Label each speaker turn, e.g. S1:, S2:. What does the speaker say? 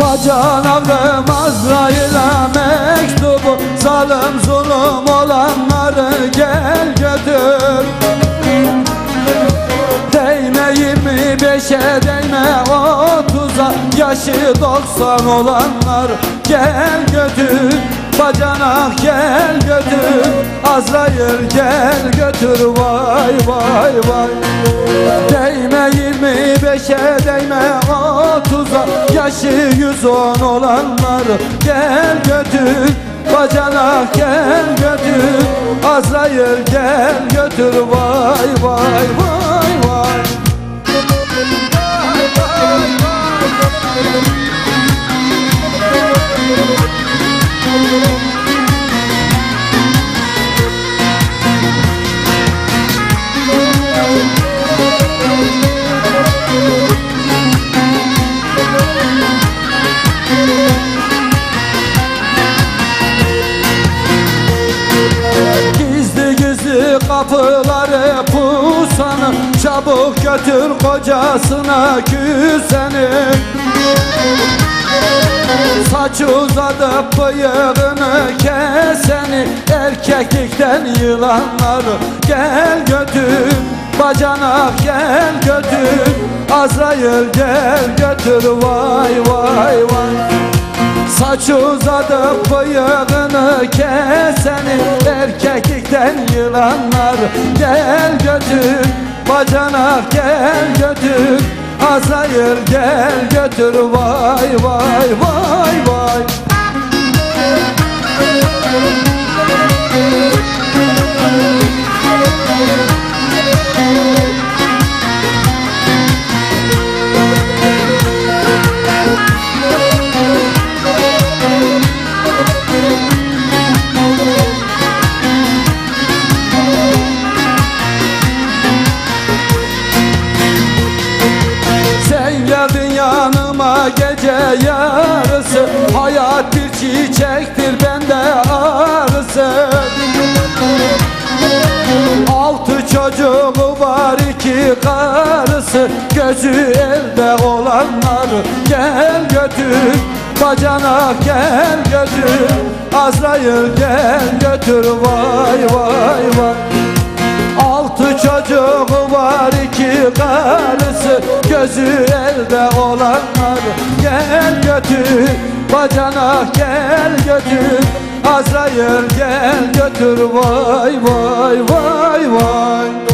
S1: Bacanağım Azrail'e mektubu Zalim zulüm olanları gel götür. Değme yirmi beşe değme otuza Yaşı doksan olanlar gel götür Bacanak gel götür Azrail gel götür. Vay vay vay. Değme yirmi beşe değme otuza Yaşı yüz on olanlar gel götür. Bacanak gel götür Azrail gel götür. Vay vay vay vay Çabuk götür kocasına küseni Saç uzadıp bıyığını keseni. Erkeklikten yılanlar gel götür. Bacanak gel götür. Azrail gel götür. Vay vay vay. Saç uzadıp bıyığını keseni. Erkeklikten yılanlar gel götür Bacanak gel götür Azrail gel götür. Vay vay vay yarısı. Hayat bir çiçektir bende arısı. Altı çocuğu var iki karısı. Gözü elde olanlar gel götür. Bacana gel götür. Azrail gel götür. Vay vay vay. Altı çocuğu var iki karısı. Gözü elde Bacana gel götür Azrail gel götür. Vay vay vay vay